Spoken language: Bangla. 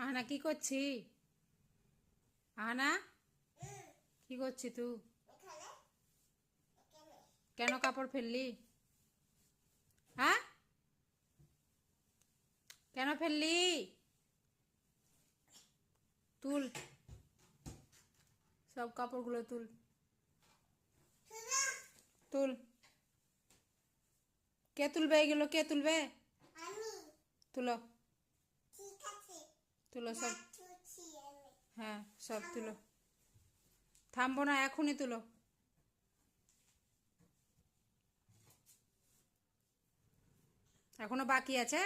আহনা কি করছি? আহনা? কি করছি তুই কেন কাপড় ফেললি? হ্যাঁ? কেন ফেললি? তুল। সব কাপড়গুলো তুল। তুল। কে তুলবে এগুলো? কে তুলবে? তুলো। তুলো সব। হ্যাঁ সব তুলো। থামবো না এখনই তুলো। এখনও বাকি আছে?